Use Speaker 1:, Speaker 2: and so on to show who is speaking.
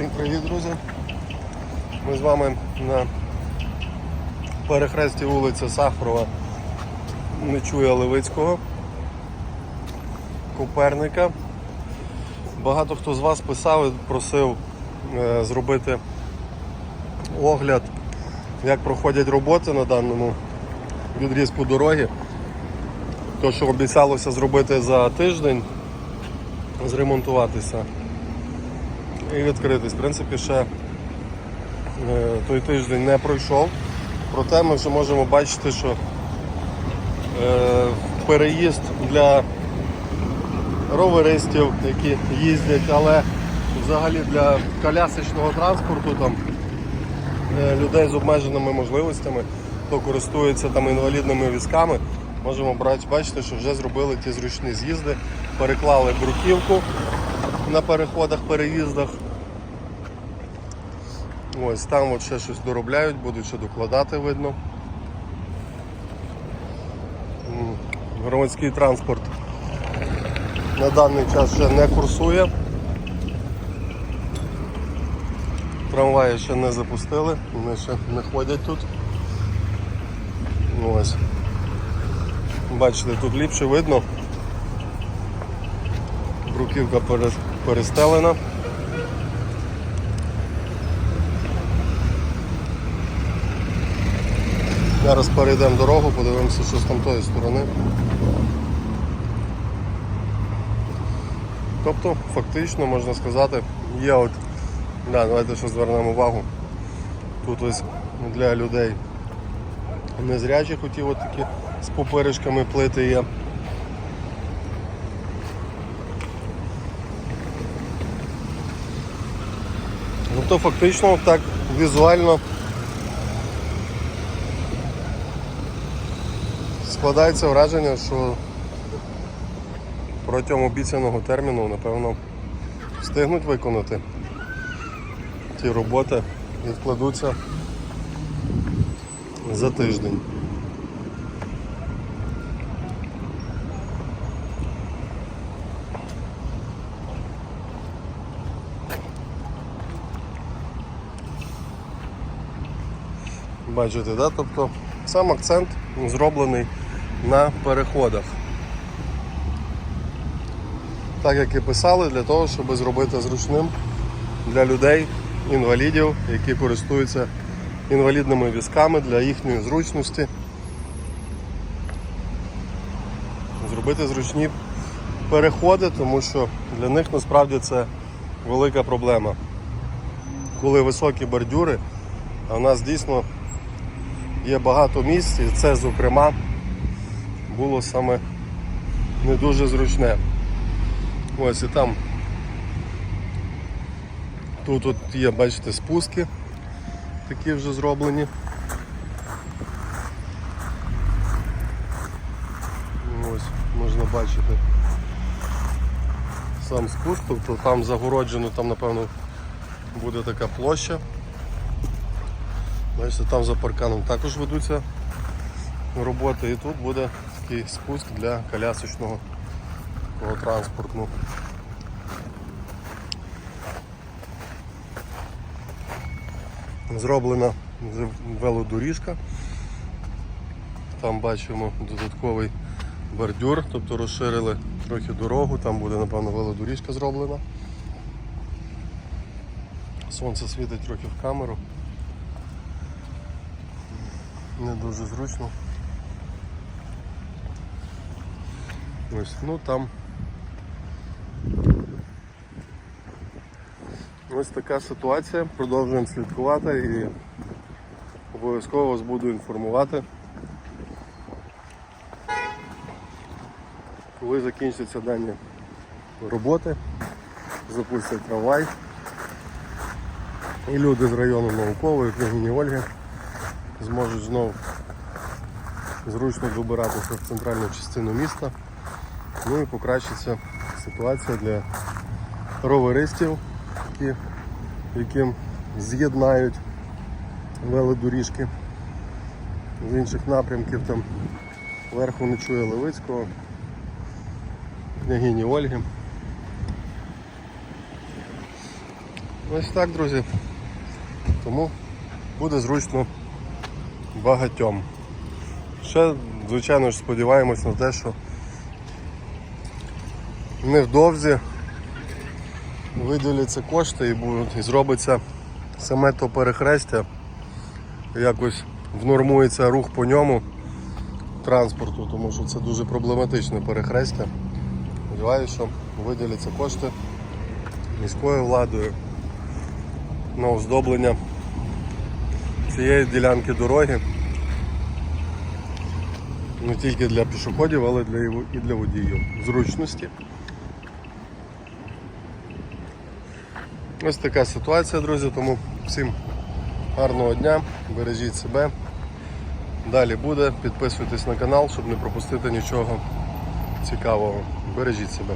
Speaker 1: Всім привіт, друзі! Ми з вами на перехресті вулиця Сахарова Нечуя Левицького, Коперника. Багато хто з вас писав і просив е, зробити огляд, як проходять роботи на даному відрізку дороги. То, що обіцялося зробити за тиждень, зремонтуватися і відкритись. В принципі, ще е, той тиждень не пройшов. Проте ми вже можемо бачити, що е, переїзд для роверистів, які їздять, але взагалі для колясочного транспорту, там, е, людей з обмеженими можливостями, хто користується там інвалідними візками, можемо бачити, що вже зробили ті зручні з'їзди, переклали бруківку на переходах, переїздах. Ось там от ще щось доробляють, будуть ще докладати, видно. Громадський транспорт на даний час ще не курсує. Трамваї ще не запустили, вони ще не ходять тут. Ось. Бачите, тут ліпше видно. Бруківка перестелена. Зараз перейдемо дорогу, подивимося, що з там тої сторони. Тобто, фактично, можна сказати, є от, да, давайте ще звернемо увагу. Тут ось для людей незрячих оті от такі з поперечками плити є. Тобто фактично так візуально складається враження, що протягом обіцяного терміну, напевно, встигнуть виконати ті роботи і вкладуться за тиждень. Бачите, да? тобто сам акцент зроблений на переходах. Так як і писали, для того, щоб зробити зручним для людей, інвалідів, які користуються інвалідними візками для їхньої зручності. Зробити зручні переходи, тому що для них насправді це велика проблема. Коли високі бордюри, а в нас дійсно є багато місць, і це, зокрема, було саме не дуже зручне. Ось і там тут от є, бачите, спуски такі вже зроблені. Ось, можна бачити сам спуск, тобто там загороджено, там напевно буде така площа. Бачите, там за парканом також ведуться роботи і тут буде такий спуск для колясочного транспорту. Зроблена велодоріжка. Там бачимо додатковий бордюр, тобто розширили трохи дорогу, там буде напевно велодоріжка зроблена. Сонце світить трохи в камеру. Не дуже зручно. Ось, ну там ось така ситуація. Продовжуємо слідкувати і обов'язково вас буду інформувати. Коли закінчаться дані роботи, запустять трамвай. І люди з району наукової княгині Ольги зможуть знову зручно добиратися в центральну частину міста. Ну і покращиться ситуація для роверистів, які, яким з'єднають велодоріжки з інших напрямків, там верху не чує Левицького, княгині Ольги. Ось так, друзі. Тому буде зручно багатьом. Ще, звичайно ж, сподіваємось на те, що невдовзі виділяться кошти і будуть і зробиться саме то перехрестя, якось внормується рух по ньому транспорту, тому що це дуже проблематичне перехрестя. Сподіваюся, що виділяться кошти міською владою на оздоблення цієї ділянки дороги. Не тільки для пішоходів, але і для водіїв. Зручності. Ось така ситуація, друзі, тому всім гарного дня, бережіть себе. Далі буде. Підписуйтесь на канал, щоб не пропустити нічого цікавого. Бережіть себе.